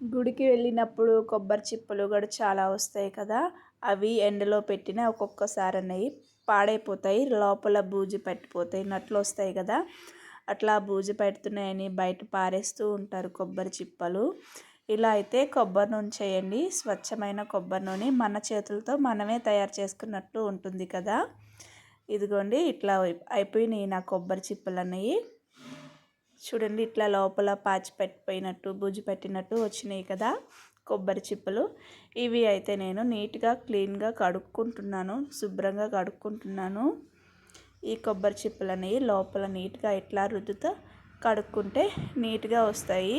గుడికి వెళ్ళినప్పుడు కొబ్బరి చిప్పలు కూడా చాలా వస్తాయి కదా అవి ఎండలో పెట్టిన ఒక్కొక్కసారి అనేవి పాడైపోతాయి లోపల బూజు పట్టిపోతాయి నట్లు వస్తాయి కదా. అట్లా బూజు పెడుతున్నాయని బయట పారేస్తూ ఉంటారు కొబ్బరి చిప్పలు. ఇలా అయితే కొబ్బరి నూనె చేయండి స్వచ్ఛమైన కొబ్బరి నూనె మన చేతులతో మనమే తయారు చేసుకున్నట్టు ఉంటుంది కదా. ఇదిగోండి ఇట్లా అయిపోయినాయి నా కొబ్బరి చిప్పలు అనేవి చూడండి ఇట్లా లోపల పాచి పెట్టిపోయినట్టు బుజ్జి పెట్టినట్టు వచ్చినాయి కదా కొబ్బరి చిప్పలు. ఇవి అయితే నేను నీట్గా క్లీన్గా కడుక్కుంటున్నాను శుభ్రంగా కడుక్కుంటున్నాను. ఈ కొబ్బరి చిప్పలు అనేవి లోపల నీట్గా ఇట్లా రుద్దుతో కడుక్కుంటే నీట్గా వస్తాయి.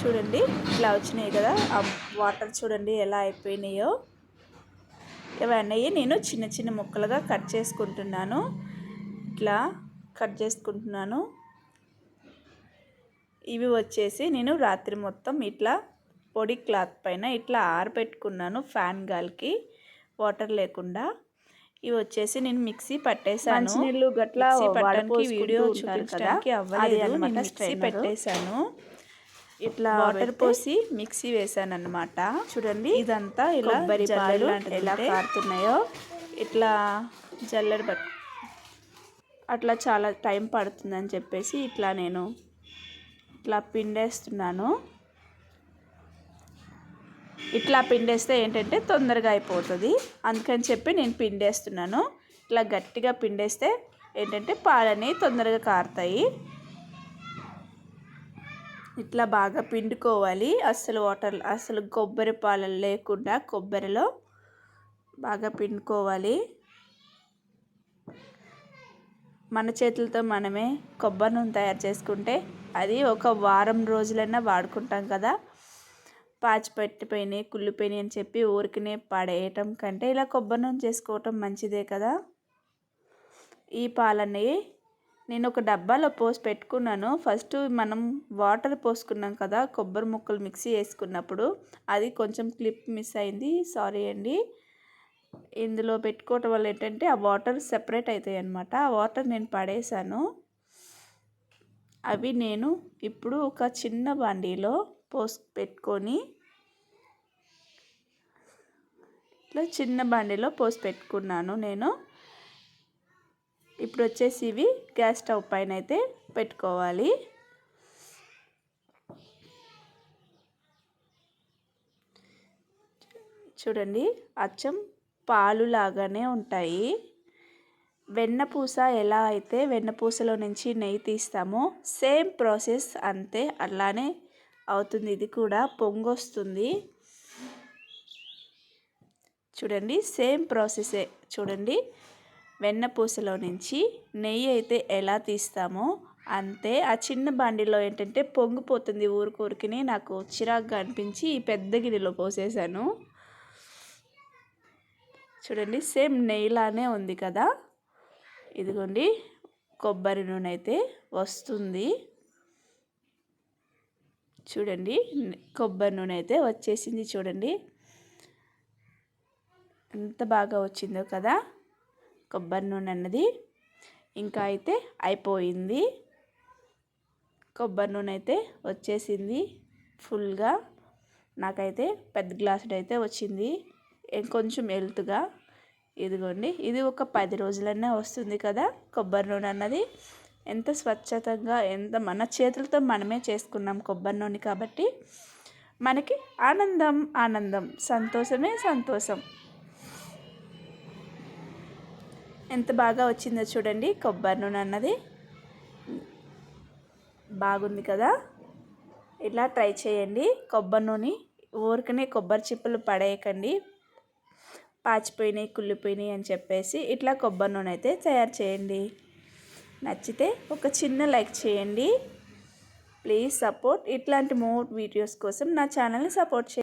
చూడండి ఇట్లా వచ్చినాయి కదా. ఆ వాటర్ చూడండి ఎలా అయిపోయినాయో. ఇవన్నీ నేను చిన్న చిన్న ముక్కలుగా కట్ చేసుకుంటున్నాను. ఇట్లా కట్ చేసుకుంటున్నాను. ఇవి వచ్చేసి నేను రాత్రి మొత్తం ఇట్లా పొడి క్లాత్ పైన ఇట్లా ఆరబెట్టుకున్నాను ఫ్యాన్ గాలికి వాటర్ లేకుండా. ఇవి వచ్చేసి నేను మిక్సీ పట్టేశాను. నీళ్ళు గట్లా పట్టడానికి వీడియో చూపించడానికి అవ్వలేదు. మిక్సీ పెట్టేశాను. ఇట్లా వాటర్ పోసి మిక్సీ వేసాను అనమాట చూడండి ఇదంతా ఇలా కొబ్బరి పాలు ఎలా కారుతున్నాయో ఇట్లా జల్లెడ అట్లా చాలా టైం పడుతుందని చెప్పేసి ఇట్లా నేను ఇట్లా పిండేస్తున్నాను. ఇట్లా పిండేస్తే ఏంటంటే తొందరగా అయిపోతుంది. అందుకని చెప్పి నేను పిండేస్తున్నాను. ఇట్లా గట్టిగా పిండేస్తే ఏంటంటే పాలని తొందరగా కారుతాయి. ఇట్లా బాగా పిండుకోవాలి. అస్సలు వాటర్ అసలు కొబ్బరి పాలు లేకుండా కొబ్బరిలో బాగా పిండుకోవాలి. మన చేతులతో మనమే కొబ్బరి నూనె తయారు చేసుకుంటే అది ఒక వారం రోజులైనా వాడుకుంటాం కదా. పాచి పెట్టిపోయినాయి కుళ్ళిపోయినాయి అని చెప్పి ఊరికినే పడేయటం కంటే ఇలా కొబ్బరి నూనె చేసుకోవటం మంచిదే కదా. ఈ పాలన్నీ నేను ఒక డబ్బాలో పోసి పెట్టుకున్నాను. ఫస్ట్ మనం వాటర్ పోసుకున్నాం కదా కొబ్బరి ముక్కలు మిక్సీ వేసుకున్నప్పుడు అది కొంచెం క్లిప్ మిస్ అయింది. సారీ అండి. ఇందులో పెట్టుకోవటం వల్ల ఏంటంటే ఆ వాటర్ సెపరేట్ అవుతాయి అన్నమాట ఆ వాటర్ నేను పడేశాను అవి నేను ఇప్పుడు ఒక చిన్న బండిలో పోసి పెట్టుకొని ఇట్లా చిన్న బండిలో పోసి పెట్టుకున్నాను నేను. ఇప్పుడు వచ్చేసి ఇవి గ్యాస్ స్టవ్ పైన అయితే పెట్టుకోవాలి. చూడండి అచ్చం పాలు లాగానే ఉంటాయి. వెన్నపూస ఎలా అయితే వెన్నపూసలో నుంచి నెయ్యి తీస్తామో సేమ్ ప్రాసెస్ అంతే అలానే అవుతుంది. ఇది కూడా పొంగొస్తుంది. చూడండి సేమ్ ప్రాసెసే. చూడండి వెన్నపూసలో నుంచి నెయ్యి అయితే ఎలా తీస్తామో అంతే. ఆ చిన్న బండిలో ఏంటంటే పొంగిపోతుంది ఊరికూరికిని. నాకు చిరాకుగా అనిపించి ఈ పెద్ద గిన్నెలో పోసేసాను చూడండి సేమ్ నెయ్యిలానే ఉంది కదా. ఇదిగోండి కొబ్బరి నూనె అయితే వస్తుంది. చూడండి కొబ్బరి నూనె అయితే వచ్చేసింది చూడండి. ఎంత బాగా వచ్చిందో కదా. కొబ్బరి నూనె అన్నది ఇంకా అయితే అయిపోయింది. కొబ్బరి నూనె అయితే వచ్చేసింది ఫుల్గా. నాకైతే పెద్ద గ్లాసుడు అయితే వచ్చింది. కొంచెం హెల్త్గా. ఇదిగోండి ఇది ఒక పది రోజులనే వస్తుంది కదా కొబ్బరి నూనె అన్నది. ఎంత స్వచ్ఛతంగా ఎంత మన చేతులతో మనమే చేసుకున్నాం కొబ్బరి నూనె కాబట్టి. మనకి ఆనందం ఆనందం సంతోషమే సంతోషం. ఎంత బాగా వచ్చిందో చూడండి కొబ్బరి నూనె అన్నది. బాగుంది కదా? ఇలా ట్రై చేయండి. కొబ్బరి నూనె ఊరికనే కొబ్బరి చిప్పలు పడేయకండి. పాచిపోయినాయి కుళ్ళిపోయినాయి అని చెప్పేసి ఇట్లా కొబ్బరి నూనె అయితే తయారు చేయండి. నచ్చితే ఒక చిన్న లైక్ చేయండి. Please support. ఇట్లాంటి మోర్ వీడియోస్ కోసం నా ఛానల్ని సపోర్ట్ చేయండి.